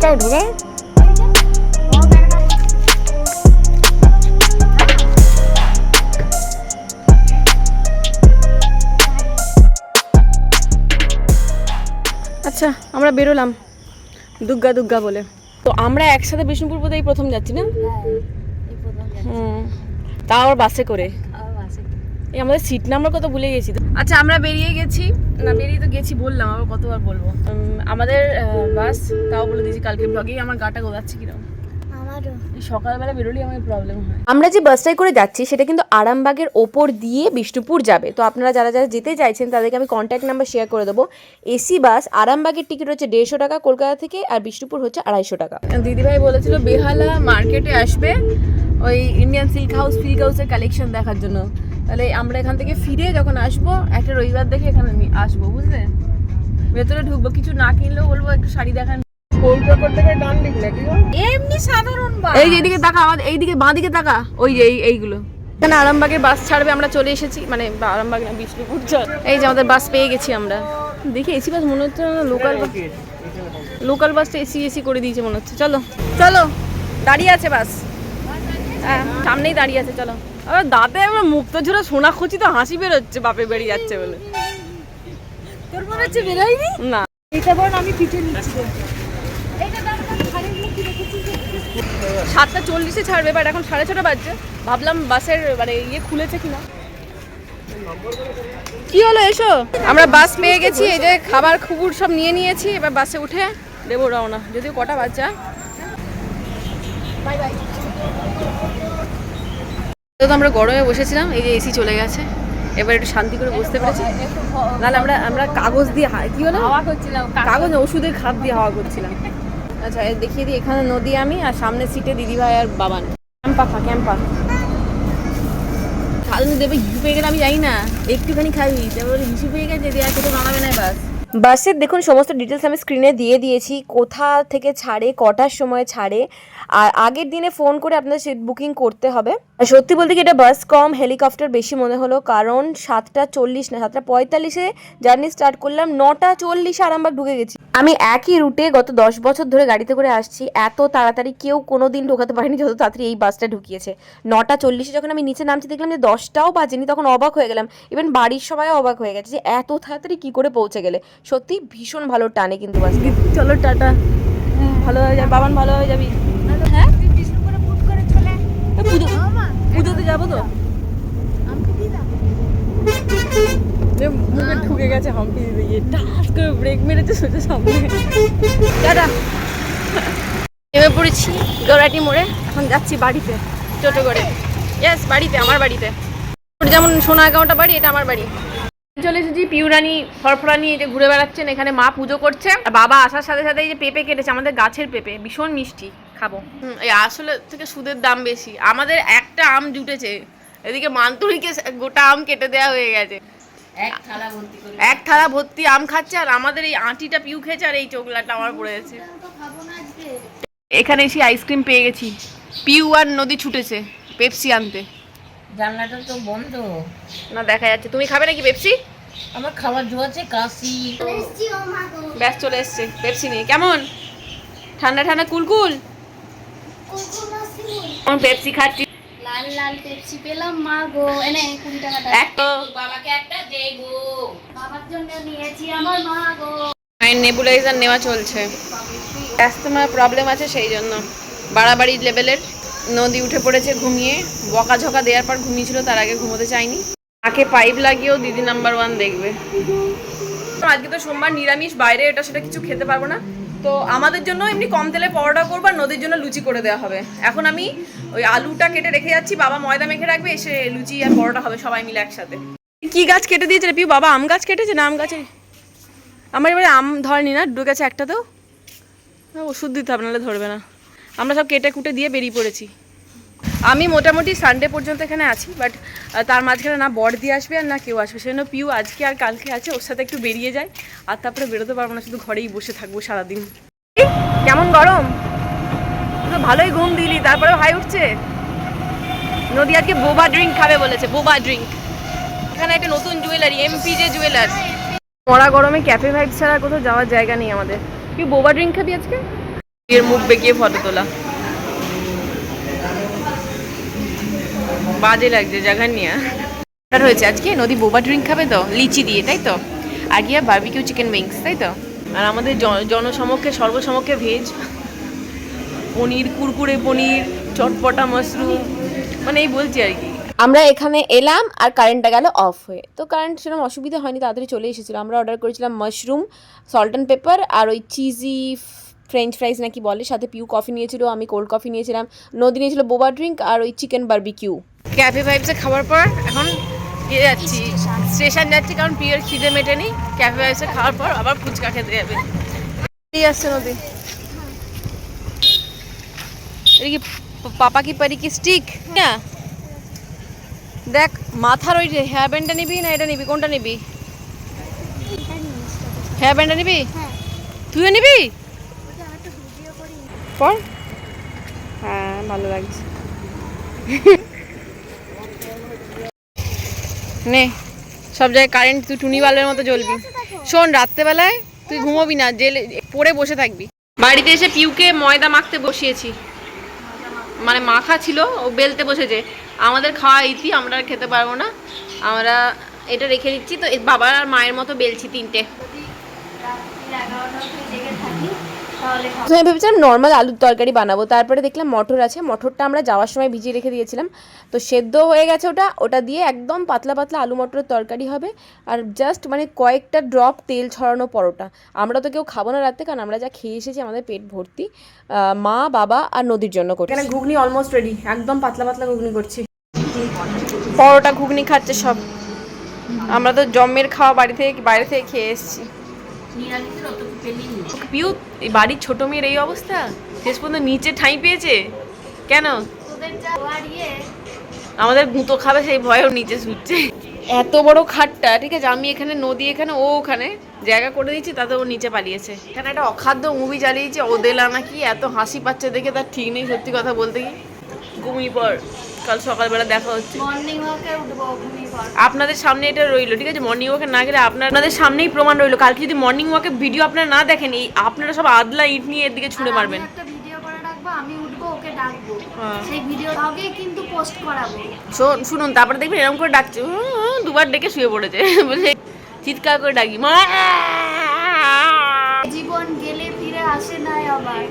ভিতরে ঢুকে আচ্ছা আমরা বেরোলাম। দুর্গা দুর্গা বলে। তো আমরা একসাথে বিষ্ণুপুর প্রথম যাচ্ছি না? হুম তাও আবার বাসে করে। এই আমাদের সিট নাম্বার কত ভুলে গেছি তো। আচ্ছা আমরা বেরিয়ে গেছি। না বেরিয়ে তো গেছি বললাম আবার কতবার বলব? আমাদের বাস তাও বলে দিয়েছি কালকে ব্লগেই আমার গাটা গোদাচ্ছে কীরকম সকালবেলা বেরোলেই আমার প্রবলেম হয়। আমরা যে বাসটাই করে যাচ্ছি সেটা কিন্তু আরামবাগের ওপর দিয়ে বিষ্ণুপুর যাবে। তো আপনারা যারা যারা যেতে চাইছেন তাদেরকে আমি কন্ট্যাক্ট নাম্বার শেয়ার করে দেবো। এসি বাস আরামবাগের টিকিট হচ্ছে দেড়শো টাকা কলকাতা থেকে আর বিষ্ণুপুর হচ্ছে আড়াইশো টাকা। দিদিভাই বলেছিল বেহালা মার্কেটে আসবে ওই ইন্ডিয়ান সিল্ক হাউস সিল্ক হাউসের কালেকশন দেখার জন্য। তাহলে আমরা এখান থেকে ফিরে যখন আসব একটা রবিবার দেখে এখানে আসব বুঝলে? ভেতরে ঢুকবো কিছু না কিনলেও বলব একটু শাড়ি দেখান। এমনি সাধারণ এই যে তাকা আমাদের এইদিকে বাঁ দিকে তাকা ওই যে এইগুলো। এখানে আরামবাগে বাস ছাড়বে আমরা চলে এসেছি মানে বা আরামবাগ না বিষ্ণুপুর এই যে আমাদের বাস পেয়ে গেছি আমরা। দেখি এসি বাস মনে হচ্ছে না লোকাল বাস লোকাল বাসটা এসি এসি করে দিয়েছে মনে হচ্ছে। চলো। চলো দাঁড়িয়ে আছে বাস। হ্যাঁ সামনেই দাঁড়িয়ে আছে চলো। আবার দাঁতে আমরা মুক্ত ঝোড়া সোনা খুঁজি তো হাসি বেরোচ্ছে বাপে বেরিয়ে যাচ্ছে বলে। তোর মনে হচ্ছে বেরোয়নি? না। এটা বল আমি পিঠে নিচ্ছি। সাতটা চল্লিশে ছাড়বে বাট এখন সাড়ে ছটা বাজছে। ভাবলাম বাসের মানে ইয়ে খুলেছে কিনা। কি হলো এসো। আমরা বাস পেয়ে গেছি এই যে খাবার খুবুর সব নিয়ে নিয়েছি এবার বাসে উঠে দেবো রওনা। যদিও কটা বাচ্চা বাই বাই। তো আমরা গরমে বসেছিলাম এই যে এসি চলে গেছে। এবার একটু শান্তি করে বসতে পেরেছি। নাহলে আমরা আমরা কাগজ দিয়ে কি হলো? হাওয়া করছিলাম কাগজ। ওষুধের খাপ দিয়ে হাওয়া করছিলাম। আচ্ছা এই দেখিয়ে দিই এখানে নদী আমি আর সামনে সিটে দিদিভাই আর বাবান ক্যাম্পা খা ক্যাম্পা। খালনি দেবে হিসু পেয়ে গেলে আমি জানি না। একটুখানি খাবি তারপরে হিসু পেয়ে গেছে দিয়ে আর খেতে বানাবে না বাস বাসের দেখুন সমস্ত ডিটেলস আমি স্ক্রিনে দিয়ে দিয়েছি। কোথা থেকে ছাড়ে কটার সময় ছাড়ে আর আগের দিনে ফোন করে আপনাদের সিট বুকিং করতে হবে। আর সত্যি বলতে কি, এটা বাস কম হেলিকপ্টার বেশি মনে হলো, কারণ সাতটা চল্লিশ না, সাতটা পঁয়তাল্লিশে জার্নি স্টার্ট করলাম, নটা চল্লিশে আরামবাগ ঢুকে গেছি। আমি একই রুটে গত দশ বছর ধরে গাড়িতে করে আসছি, এত তাড়াতাড়ি কেউ কোনো দিন ঢোকাতে পারেনি যত তাড়াতাড়ি এই বাসটা ঢুকিয়েছে। নটা চল্লিশে যখন আমি নিচে নামছি, দেখলাম যে দশটাও বাজেনি, তখন অবাক হয়ে গেলাম। ইভেন বাড়ির সবাই অবাক হয়ে গেছে যে এত তাড়াতাড়ি কি করে পৌঁছে গেলে। সত্যি ভীষণ ভালো টানে কিন্তু বাস চলো টাটা। ভালো হয়ে যাবে বাবান, ভালো হয়ে যাবি হ্যাঁ তুই বিষ্ণুপুরে বুট করে চলে এ, পুজো মামা পুজোতে যাব তো আমাকে দিয়ে দাও এ, মুখে গেছে হাম্পি দিতে গিয়ে টাস করে ব্রেক মেরেছে সোজা সামনে টাটা নেমে পড়েছি গৌরাটি মোড়ে। এখন যাচ্ছি বাড়িতে টোটো করে। ইয়েস বাড়িতে আমার বাড়িতে। যেমন সোনাগাঁওটা বাড়ি এটা আমার বাড়ি। চলে এসেছি পিউরানি ফরফরানি এই যে ঘুরে বেড়াচ্ছেন এখানে মা পুজো করছে। আর বাবা আসার সাথে সাথে এই যে পেঁপে কেটেছে আমাদের গাছের পেঁপে ভীষণ মিষ্টি খাব। হুম, এই আসলে থেকে সুদের দাম বেশি। আমাদের একটা আম জুটেছে এদিকে মান্তুরিকে গোটা আম কেটে দেওয়া হয়ে গেছে। এক থালা ভর্তি আম খাচ্ছে আর আমাদের এই আঁটিটা পিউ খেয়েছে আর এই চোখলাটা আমার পড়ে আজকে এখানে এসে আইসক্রিম পেয়ে গেছি। পিউ আর নদী ছুটেছে পেপসি আনতে। জানলাটা তো বন্ধ। না দেখা যাচ্ছে। তুমি খাবে নাকি পেপসি? আমার খাবার জোয়াছে কাশি। ব্যাস চলে এসছে। পেপসি নিয়ে। কেমন? ঠান্ডা ঠান্ডা কুলকুল? আমি পেপসি খাচ্ছি। লাল লাল পেপসি পেলাম মা গো। এনে কুড়ি টাকাটা এক তো। বাবাকে একটা দে গো। বাবার জন্য নিয়েছি আমার মা গো। মায়ের নেবুলাইজার নেওয়া চলছে। অ্যাস্তমার প্রবলেম আছে সেই জন্য। বাড়াবাড়ি লেভেলের নদী উঠে পড়েছে ঘুমিয়ে। বকাঝকা দেওয়ার পর ঘুমিয়েছিল তার আগে ঘুমোতে চাইনি। তাকে পাইপ লাগিয়েও দিদি নাম্বার ওয়ান দেখবে। আজকে তো সোমবার নিরামিষ বাইরে এটা সেটা কিছু খেতে পারব না। তো আমাদের জন্য এমনি কম তেলে পরোটা করব আর নদীর জন্য লুচি করে দেওয়া হবে। এখন আমি ওই আলুটা কেটে রেখে যাচ্ছি, বাবা ময়দা মেখে রাখবে, এসে লুচি আর পরোটা হবে সবাই মিলে একসাথে। কি গাছ কেটে দিয়েছে রে পিউ? বাবা, আম গাছ কেটেছে না আম গাছে? আমার এবারে আম ধরেনি না, ডুবে গেছে একটাতেও ওষুধ দিতে হবে, নাহলে ধরবে না। আমরা সব কেটে কুটে দিয়ে বেরিয়ে পড়েছি। আমি মোটামুটি সানডে পর্যন্ত এখানে আছি বাট তার মাঝখানে না বর দিয়ে আসবে আর না কেউ আসবে। সেজন্য পিউ আজকে আর কালকে আছে, ওর সাথে একটু বেরিয়ে যায়, আর তারপরে বেরোতে পারব না, শুধু ঘরেই বসে থাকব সারাদিন। কেমন গরম? তো ভালোই ঘুম দিলি তারপরে হাই উঠছে? নদী আজকে বোবা ড্রিঙ্ক খাবে বলেছে, বোবা ড্রিঙ্ক এখানে একটা নতুন জুয়েলারি এমপি যে জুয়েলার্স মরা গরমে ক্যাফে ভাইব ছাড়া কোথাও যাওয়ার জায়গা নেই আমাদের। কি বোবা ড্রিঙ্ক খাবি আজকে? এর মুখ বেঁকিয়ে ফটো তোলা। বাজে লাগছে জায়গা নিয়ে অর্ডার হয়েছে আজকে নদী বোবা ড্রিঙ্ক খাবে তো? লিচি দিয়ে তাই তো? আর গিয়া বার্বিকিউ চিকেন উইংস তাই তো? আর আমাদের জনসমক্ষে সর্বসমক্ষে ভেজ পনির কুরকুরে পনির চটপটা মাশরুম মানে এই বলছি আর কি। আমরা এখানে এলাম আর কারেন্টটা গেল অফ হয়ে। তো কারেন্ট সেরকম অসুবিধা হয়নি তাড়াতাড়ি চলে এসেছিল। আমরা অর্ডার করেছিলাম মাশরুম সল্ট অ্যান্ড পেপার আর ওই চিজি ফ্রেঞ্চ ফ্রাইস নাকি বলে সাথে পিউ কফি নিয়েছিল আমি কোল্ড কফি নিয়েছিলাম। নদী নিয়েছিল বোবা ড্রিঙ্ক আর ওই চিকেন বারবিকিউ ক্যাফে ভাইবসে খাওয়ার পর এখন ইয়ে যাচ্ছি। স্টেশন যাচ্ছি। কারণ পিওর খিদে মেটেনি। ক্যাফে ভাইবসে খাওয়ার পর আবার ফুচকা খেতে যাবে। এই আসছে নদী। এটা কি পাপা কি পারি কি স্টিক না। দেখ মাথার ওই হেয়ার ব্যান্ডটা নিবি না এটা নিবি? কোনটা নিবি? হেয়ার ব্যান্ডটা নিবি? হ্যাঁ। তুইও নিবি ওটা একটা ভিডিও করি পর হ্যাঁ ভালো লাগছে। নে, সব জায়গায় কারেন্ট তুই টুনি বাল্বের মতো জ্বলবি। শোন, রাত্রেবেলায় তুই ঘুমোবি না, জেলে, পড়ে বসে থাকবি। বাড়িতে এসে পিউকে ময়দা মাখতে বসিয়েছি। মানে মাখা ছিল, ও বেলতে বসেছে। আমাদের খাওয়া ইতি, আমরা খেতে পারব না। আমরা এটা রেখে দিচ্ছি, তো বাবার আর মায়ের মতো বেলছি তিনটে। প্রথমে ভেবেছিলাম নর্মাল আলুর তরকারি বানাবো। তারপরে দেখলাম মটর আছে। মটরটা আমরা যাওয়ার সময় ভিজিয়ে রেখে দিয়েছিলাম। তো সেদ্ধ হয়ে গেছে ওটা। ওটা দিয়ে একদম পাতলা পাতলা আলু মটরের তরকারি হবে। আর জাস্ট মানে কয়েকটা ড্রপ তেল ছড়ানো পরোটা। আমরা তো কেউ খাব না রাতে কারণ আমরা যা খেয়ে এসেছি আমাদের পেট ভর্তি। মা বাবা আর নদীর জন্য করছি। এখানে ঘুগনি অলমোস্ট রেডি একদম পাতলা পাতলা ঘুগনি করছি। পরোটা ঘুগনি খাচ্ছে সব। আমরা তো জমের খাওয়া বাড়ি থেকে বাইরে থেকে খেয়ে এসেছি। পিউ এই বাড়ির ছোট মেয়ের এই অবস্থা? শেষ পর্যন্ত নিচে ঠাঁই পেয়েছে? কেন? তোদের যা ইয়ে। আমাদের গুঁতো খাবে সেই ভয়েও নিচে শুচ্ছে। এত বড় খাটটা ঠিক আছে আমি এখানে নদী এখানে ও ওখানে জায়গা করে দিচ্ছি তাতে ও নিচে পালিয়েছে। এখানে একটা অখাদ্য মুভি চালিয়েছে ওদেলা নাকি এত হাসি পাচ্ছে দেখে তার ঠিক নেই সত্যি কথা বলতে কি। ঘুমিয়ে পর কাল সকালবেলা দেখা হচ্ছে। মর্নিং ওয়াকে উঠবো আপনাদের সামনে এটা রইল ঠিক আছে? মর্নিং ওয়াকে না গেলে আপনাদের সামনেই প্রমাণ রইল। কালকে যদি মর্নিং ওয়াকে ভিডিও আপনারা না দেখেন এই আপনারা সব আদলা ইট নিয়ে এর দিকে ছুঁড়ে মারবেন। হ্যাঁ। শুনুন তারপরে দেখবেন এরকম করে ডাকছে। দুবার ডেকে শুয়ে পড়েছে। বলে চিৎকার করে ডাকি মা! জীবন গেলে ফিরে আসে না আবার।